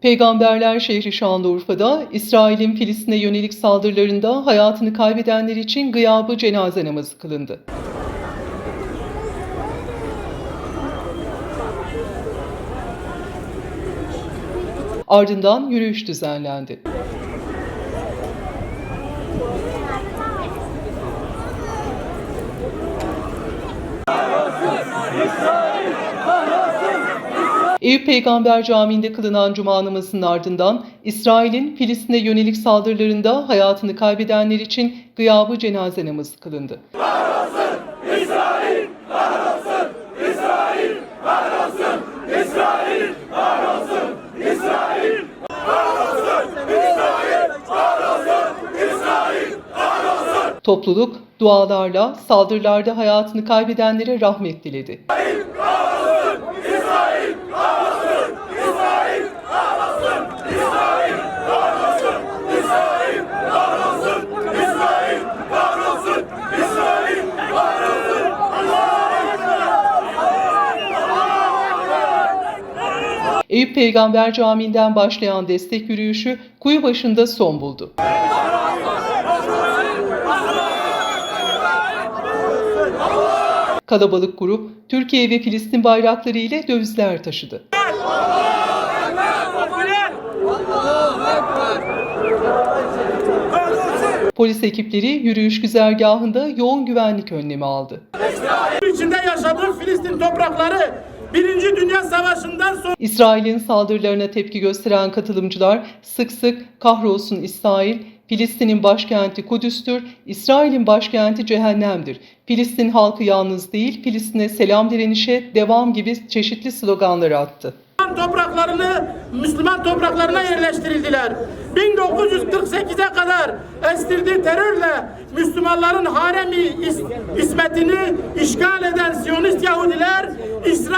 Peygamberler şehri Şanlıurfa'da İsrail'in Filistin'e yönelik saldırılarında hayatını kaybedenler için gıyabı cenaze namazı kılındı. Ardından yürüyüş düzenlendi. Eyüp Peygamber Camii'nde kılınan cuma namazının ardından İsrail'in Filistin'e yönelik saldırılarında hayatını kaybedenler için gıyabı cenaze namazı kılındı. Topluluk dualarla saldırılarda hayatını kaybedenlere rahmet diledi. Eyüp Peygamber Camii'nden başlayan destek yürüyüşü kuyu başında son buldu. Kalabalık grup Türkiye ve Filistin bayrakları ile dövizler taşıdı. Polis ekipleri yürüyüş güzergahında yoğun güvenlik önlemi aldı. içinde yaşadığı Filistin toprakları Birinci Savaşı'ndan sonra İsrail'in saldırılarına tepki gösteren katılımcılar sık sık kahrolsun İsrail, Filistin'in başkenti Kudüs'tür, İsrail'in başkenti cehennemdir. Filistin halkı yalnız değil, Filistin'e selam direnişe devam gibi çeşitli sloganlar attı. topraklarını Müslüman topraklarına yerleştirildiler. 1948'e kadar estirdiği terörle Müslümanların haremi is- ismetini işgal eden Siyonist Yahudiler İsrail